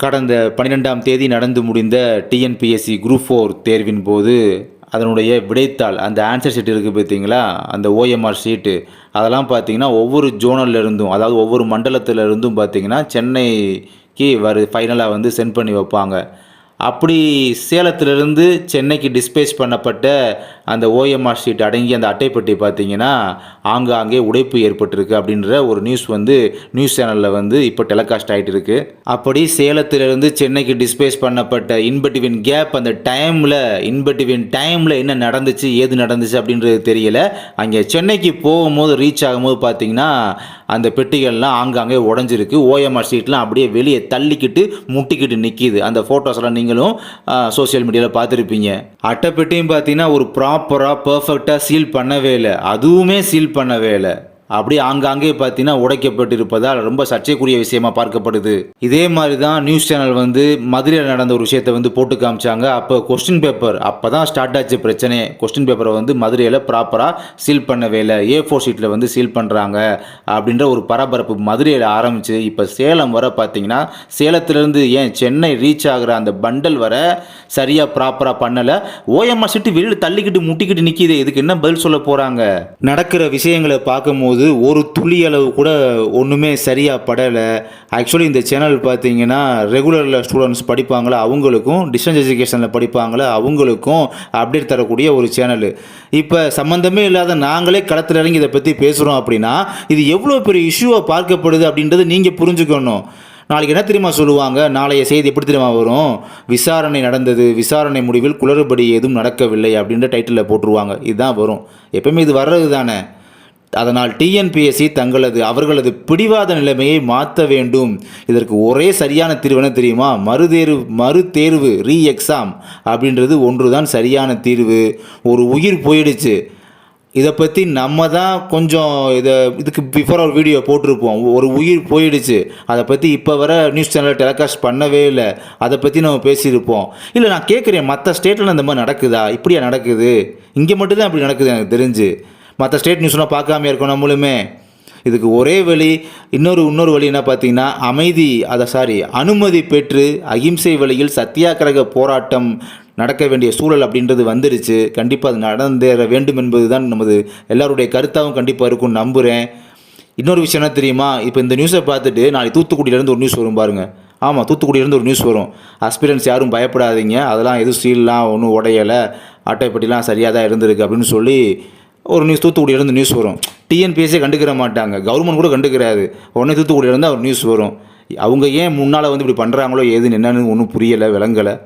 கடந்த பன்னிரெண்டாம் தேதி நடந்து முடிந்த டிஎன்பிஎஸ்சி குரூப் ஃபோர் தேர்வின் போது அதனுடைய விடைத்தாள் அந்த ஆன்சர் ஷீட் இருக்குது பார்த்தீங்களா? அந்த ஓஎம்ஆர் ஷீட்டு அதெல்லாம் பார்த்தீங்கன்னா ஒவ்வொரு ஜோனல்ல இருந்தும் அதாவது ஒவ்வொரு மண்டலத்தில் இருந்தும் பார்த்தீங்கன்னா சென்னைக்கு வரு ஃபைனலாக வந்து சென்ட் பண்ணி வைப்பாங்க. அப்படி சேலத்திலிருந்து சென்னைக்கு டிஸ்பேச் பண்ணப்பட்ட அந்த ஓஎம்ஆர் ஷீட் அடங்கி அந்த அட்டைப்பட்டி பார்த்தீங்கன்னா ஆங்காங்கே உடைப்பு ஏற்பட்டிருக்கு அப்படின்ற ஒரு நியூஸ் வந்து நியூஸ் சேனலில் வந்து இப்போ டெலிகாஸ்ட் ஆகிட்டு இருக்கு. அப்படி சேலத்திலிருந்து சென்னைக்கு டிஸ்பேஸ் பண்ணப்பட்ட இன்பட்டிவின் கேப் அந்த டைமில் இன்பட்டிவின் டைமில் என்ன நடந்துச்சு ஏது நடந்துச்சு அப்படின்றது தெரியல. அங்கே சென்னைக்கு போகும்போது ரீச் ஆகும்போது பார்த்தீங்கன்னா அந்த பெட்டிகள்லாம் ஆங்காங்கே உடஞ்சிருக்கு. ஓஎம்ஆர் ஷீட்லாம் அப்படியே வெளியே தள்ளிக்கிட்டு முட்டிக்கிட்டு நிற்கிது அந்த ஃபோட்டோஸ்லாம் நீங்களும் சோஷியல் மீடியாவில் பார்த்துருப்பீங்க. அட்டைப்பெட்டியும் பார்த்தீங்கன்னா ஒரு ப்ராப்பராக பர்ஃபெக்டாக சீல் பண்ணவே இல்லை. அதுவுமே சீல் பண்ணவே இல்லை. அப்படியே ஆங்காங்கே பார்த்தீங்கன்னா உடைக்கப்பட்டிருப்பதால் ரொம்ப சர்ச்சைக்குரிய விஷயமா பார்க்கப்படுது. இதே மாதிரி தான் நியூஸ் சேனல் வந்து மதுரையில் நடந்த ஒரு விஷயத்தை வந்து போட்டு காமிச்சாங்க. அப்போ கொஸ்டின் பேப்பர் அப்போ தான் ஸ்டார்ட் ஆச்சு பிரச்சனையே. கொஸ்டின் பேப்பரை வந்து மதுரையில் ப்ராப்பராக சீல் பண்ணவே இல்லை ஏ ஃபோர் ஷீட்டில் வந்து சீல் பண்ணுறாங்க அப்படின்ற ஒரு பரபரப்பு மதுரையில் ஆரம்பிச்சு இப்போ சேலம் வர பார்த்தீங்கன்னா சேலத்திலேருந்து ஏன் சென்னை ரீச் ஆகிற அந்த பண்டல் வர சரியாக ப்ராப்பராக பண்ணலை. ஓஎம்ஆர் சீட்டு வெளியில் தள்ளிக்கிட்டு முட்டிக்கிட்டு நிற்கிது இதுக்கு என்ன பதில் சொல்ல போகிறாங்க நடக்கிற விஷயங்களை பார்க்கும்போது ஒரு துளி அளவு கூட ஒன்றுமே சரியாக படலை. ஆக்சுவலி இந்த சேனல் பார்த்தீங்கன்னா ரெகுலரில் ஸ்டூடெண்ட்ஸ் படிப்பாங்களா அவங்களுக்கும் டிஸ்டன்ஸ் எஜுகேஷனில் படிப்பாங்களா அவங்களுக்கும் அப்டேட் தரக்கூடிய ஒரு சேனல் இப்போ சம்மந்தமே இல்லாத நாங்களே களத்தில் இறங்கி இதை பற்றி பேசுகிறோம் அப்படின்னா இது எவ்வளோ பெரிய இஷ்யூவாக பார்க்கப்படுது அப்படின்றது நீங்கள் புரிஞ்சுக்கணும். நாளைக்கு என்ன தெரியுமா சொல்லுவாங்க? நாளைய செய்தி எப்படி தெரியுமா வரும்? விசாரணை நடந்தது விசாரணை முடிவில் குளறுபடி எதுவும் நடக்கவில்லை அப்படின்ற டைட்டிலில் போட்டுருவாங்க. இதுதான் வரும். எப்பவுமே இது வர்றது தானே அதனால் டிஎன்பிஎஸ்சி தங்களது அவர்களது பிடிவாத நிலைமையை மாற்ற வேண்டும். இதற்கு ஒரே சரியான தீர்வு என்ன தெரியுமா? மறுதேர்வு மறுதேர்வு ரீ எக்ஸாம் அப்படின்றது ஒன்று தான் சரியான தீர்வு. ஒரு உயிர் போயிடுச்சு. இதை பற்றி நம்ம தான் கொஞ்சம் இதை இதுக்கு பிஃபோர் ஒரு வீடியோ போட்டிருப்போம். ஒரு உயிர் போயிடுச்சு. அதை பற்றி இப்போ வர நியூஸ் சேனலில் டெலிகாஸ்ட் பண்ணவே இல்லை. அதை பற்றி நம்ம பேசியிருப்போம். இல்லை நான் கேட்குறேன் மற்ற ஸ்டேட்டில் இந்த மாதிரி நடக்குதா? இப்படியா நடக்குது? இங்கே மட்டும்தான் அப்படி நடக்குது எனக்கு தெரிஞ்சு. மற்ற ஸ்டேட் நியூஸ்லாம் பார்க்காம இருக்கோம் நம்மளுமே. இதுக்கு ஒரே வழி இன்னொரு இன்னொரு வழி என்ன பார்த்தீங்கன்னா அமைதி அதை சாரி அனுமதி பெற்று அகிம்சை வழியில் சத்தியாகிரக போராட்டம் நடக்க வேண்டிய சூழல் அப்படின்றது வந்துருச்சு. கண்டிப்பாக அது நடந்தேற வேண்டும் என்பது தான் நமது எல்லாருடைய கருத்தாகவும் கண்டிப்பாக இருக்கும்னு நம்புகிறேன் இன்னொரு விஷயம் என்ன தெரியுமா? இப்போ இந்த நியூஸை பார்த்துட்டு நாளைக்கு தூத்துக்குடியிலேருந்து ஒரு நியூஸ் வரும் பாருங்கள் ஆமாம் தூத்துக்குடியிலேருந்து ஒரு நியூஸ் வரும். அஸ்பிரன்ஸ் யாரும் பயப்படாதீங்க. அதெல்லாம் எதுவும் ஸ்டீல்லாம் ஒன்றும் உடையலை. அட்டைப்பட்டிலாம் சரியாக தான் இருந்திருக்கு அப்படின்னு சொல்லி ஒரு நியூஸ் தூத்துக்குடியிலேருந்து நியூஸ் வரும். டிஎன்பிஎஸ்சியை கண்டுக்கிற மாட்டாங்க. கவர்மெண்ட் கூட கண்டுக்கிறாது. உடனே தூத்துக்குடியிலேருந்து ஒரு நியூஸ் வரும். அவங்க ஏன் முன்னால் வந்து இப்படி பண்ணுறாங்களோ ஏதுன்னு என்னன்னு ஒன்றும் புரியலை விளங்கலை.